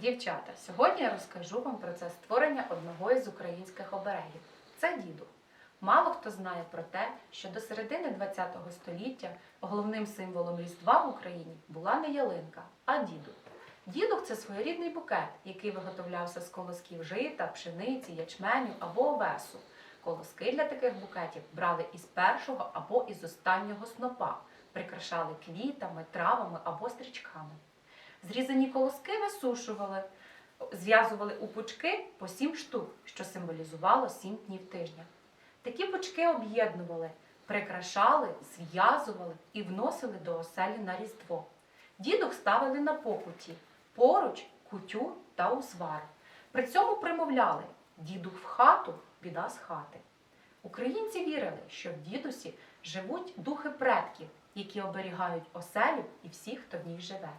Дівчата, сьогодні я розкажу вам про це створення одного із українських оберегів. Це дідух. Мало хто знає про те, що до середини ХХ століття головним символом Різдва в Україні була не ялинка, а дідух. Дідух це своєрідний букет, який виготовлявся з колосків жита, пшениці, ячменю або овесу. Колоски для таких букетів брали із першого або із останнього снопа, прикрашали квітами, травами або стрічками. Зрізані колоски висушували, зв'язували у пучки по сім штук, що символізувало сім днів тижня. Такі пучки об'єднували, прикрашали, зв'язували і вносили до оселі на різдво. Дідух ставили на покуті, поруч, кутю та узвар. При цьому примовляли дідух в хату, біда з хати. Українці вірили, що в дідусі живуть духи предків, які оберігають оселю і всіх, хто в ній живе.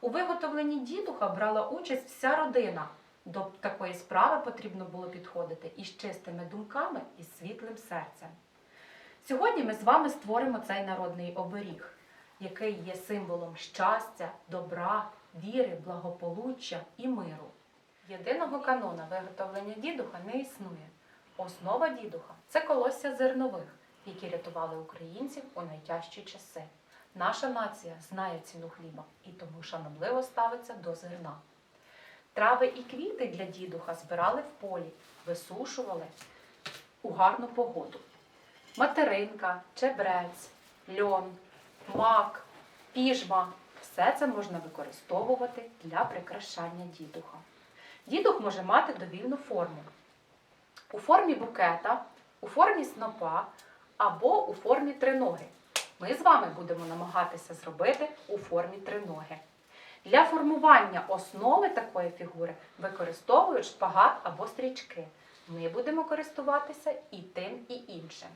У виготовленні дідуха брала участь вся родина. До такої справи потрібно було підходити із чистими думками і світлим серцем. Сьогодні ми з вами створимо цей народний оберіг, який є символом щастя, добра, віри, благополуччя і миру. Єдиного канона виготовлення дідуха не існує. Основа дідуха це колосся зернових, які рятували українців у найтяжчі часи. Наша нація знає ціну хліба і тому шанобливо ставиться до зерна. Трави і квіти для дідуха збирали в полі, висушували у гарну погоду. Материнка, чебрець, льон, мак, піжма все це можна використовувати для прикрашання дідуха. Дідух може мати довільну форму. У формі букета, у формі снопа або у формі триноги. Ми з вами будемо намагатися зробити у формі триноги. Для формування основи такої фігури використовують шпагат або стрічки. Ми будемо користуватися і тим, і іншим.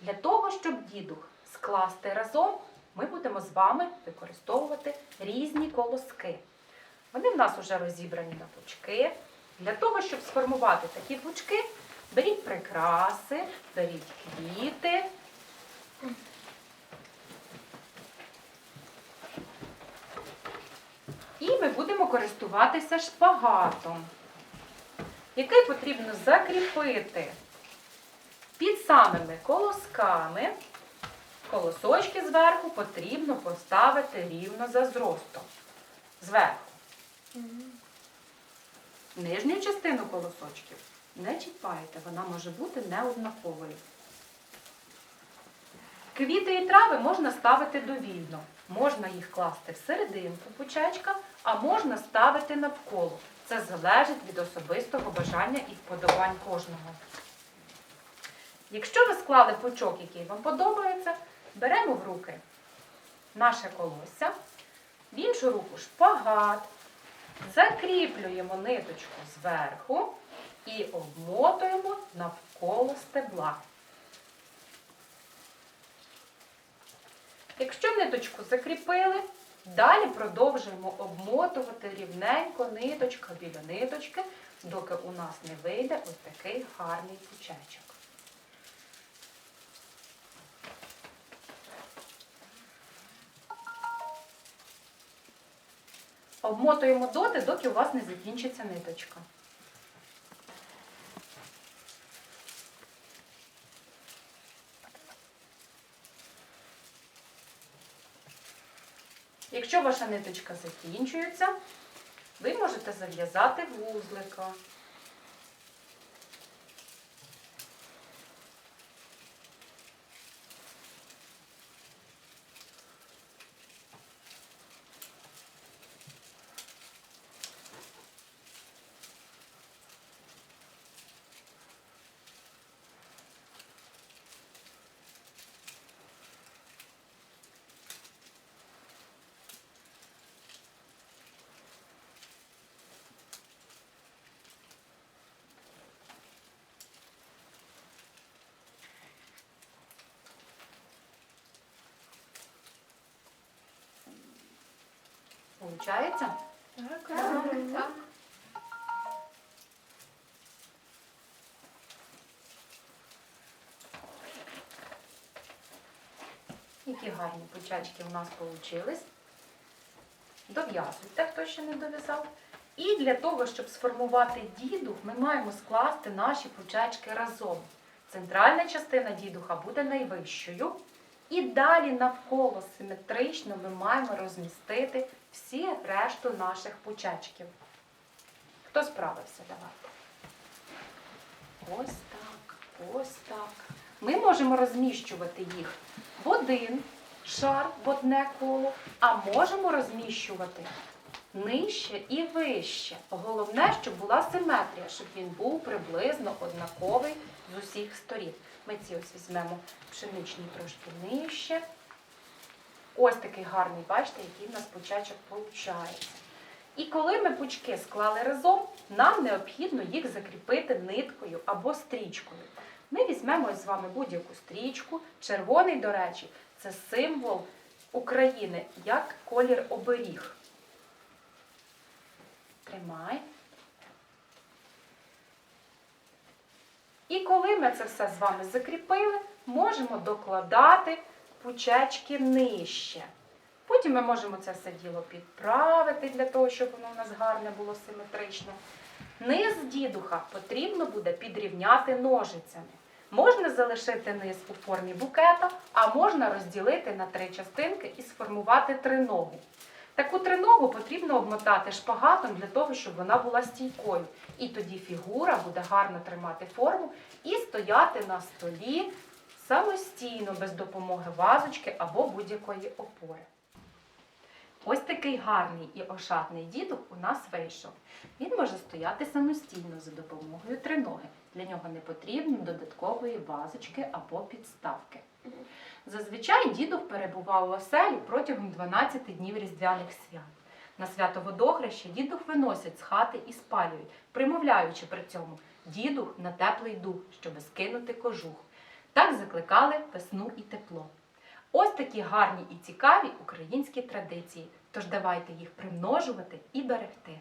Для того, щоб дідух скласти разом, ми будемо з вами використовувати різні колоски. Вони в нас вже розібрані на пучки. Для того, щоб сформувати такі пучки, беріть прикраси, беріть квіти. І ми будемо користуватися шпагатом, який потрібно закріпити під самими колосками. Колосочки зверху потрібно поставити рівно за зростом. Зверху. Нижню частину колосочків не чіпайте, вона може бути неоднаковою. Квіти і трави можна ставити довільно. Можна їх класти в серединку пучечка, а можна ставити навколо. Це залежить від особистого бажання і вподобань кожного. Якщо ви склали пучок, який вам подобається, беремо в руки наше колосся, в іншу руку шпагат, закріплюємо ниточку зверху і обмотуємо навколо стебла. Якщо ниточку закріпили, далі продовжуємо обмотувати рівненько ниточка біля ниточки, доки у нас не вийде ось такий гарний пучечок. Обмотуємо доти, доки у вас не закінчиться ниточка. Якщо ваша ниточка закінчується, ви можете зав'язати вузлика. Получається? Так. Які гарні почачки у нас вийшли. Дов'язуйте, хто ще не дов'язав. І для того, щоб сформувати дідух, ми маємо скласти наші пучечки разом. Центральна частина дідуха буде найвищою. І далі навколо симетрично ми маємо розмістити всі решту наших пучечків. Хто справився? Давайте. Ось так, ось так. Ми можемо розміщувати їх в один шар, в одне коло, а можемо розміщувати нижче і вище. Головне, щоб була симетрія, щоб він був приблизно однаковий з усіх сторін. Ми ці ось візьмемо пшеничні трошки нижче. Ось такий гарний, бачите, який в нас пучачок виходить. І коли ми пучки склали разом, нам необхідно їх закріпити ниткою або стрічкою. Ми візьмемо з вами будь-яку стрічку. Червоний, до речі, це символ України, як колір оберіг. Тримай. І коли ми це все з вами закріпили, можемо докладати пучечки нижче. Потім ми можемо це все діло підправити для того, щоб воно у нас гарне було симетрично. Низ дідуха потрібно буде підрівняти ножицями. Можна залишити низ у формі букета, а можна розділити на три частинки і сформувати триногу. Таку триногу потрібно обмотати шпагатом для того, щоб вона була стійкою. І тоді фігура буде гарно тримати форму і стояти на столі самостійно, без допомоги вазочки або будь-якої опори. Ось такий гарний і ошатний дідух у нас вийшов. Він може стояти самостійно за допомогою триноги. Для нього не потрібні додаткової вазочки або підставки. Зазвичай дідух перебував у оселі протягом 12 днів різдвяних свят. На свято водохреща дідух виносять з хати і спалюють, примовляючи при цьому дідух на теплий дух, щоби скинути кожух. Так закликали весну і тепло. Ось такі гарні і цікаві українські традиції. Тож давайте їх примножувати і берегти.